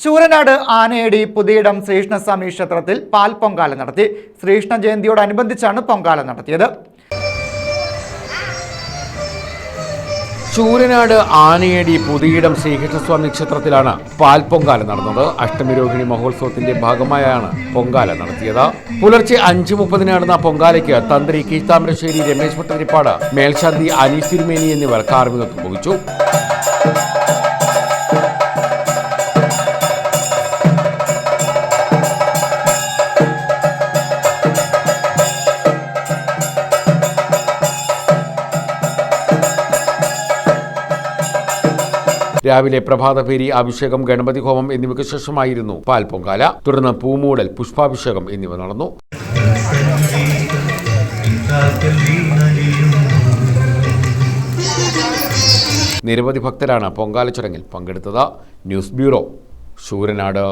ശൂരനാട് ആനയടി പുതിയിടം ശ്രീകൃഷ്ണസ്വാമി ക്ഷേത്രത്തിൽ പാൽ പൊങ്കാല നടത്തി. ശ്രീകൃഷ്ണ ജയന്തിയോടനുബന്ധിച്ചാണ് പൊങ്കാല നടത്തിയത്. ചൂരനാട് ആനയടി പുതിയിടം ശ്രീകൃഷ്ണസ്വാമി ക്ഷേത്രത്തിലാണ് പാൽ പൊങ്കാല നടന്നത് അഷ്ടമിരോഹിണി മഹോത്സവത്തിന്റെ ഭാഗമായാണ് പൊങ്കാല നടത്തിയത്. പുലർച്ചെ അഞ്ചു മുപ്പതിന് നടന്ന പൊങ്കാലയ്ക്ക് തന്ത്രി കീഴ്ത്താമരശ്ശേരി രമേശ് ഭട്ടതിരിപ്പാട് മേൽശാന്തി അനീസ് തിരുമേനി എന്നിവർ കാർമ്മികത്വം വഹിച്ചു. രാവിലെ പ്രഭാതപേരി അഭിഷേകം ഗണപതി ഹോമം എന്നിവയ്ക്ക് ശേഷമായിരുന്നു പാൽ പൊങ്കാല തുടർന്ന് പൂമൂടൽ പുഷ്പാഭിഷേകം എന്നിവ നടന്നു. നിരവധി ഭക്തരാണ് പൊങ്കാല ചടങ്ങിൽ പങ്കെടുത്തത്. News bureau Sooranad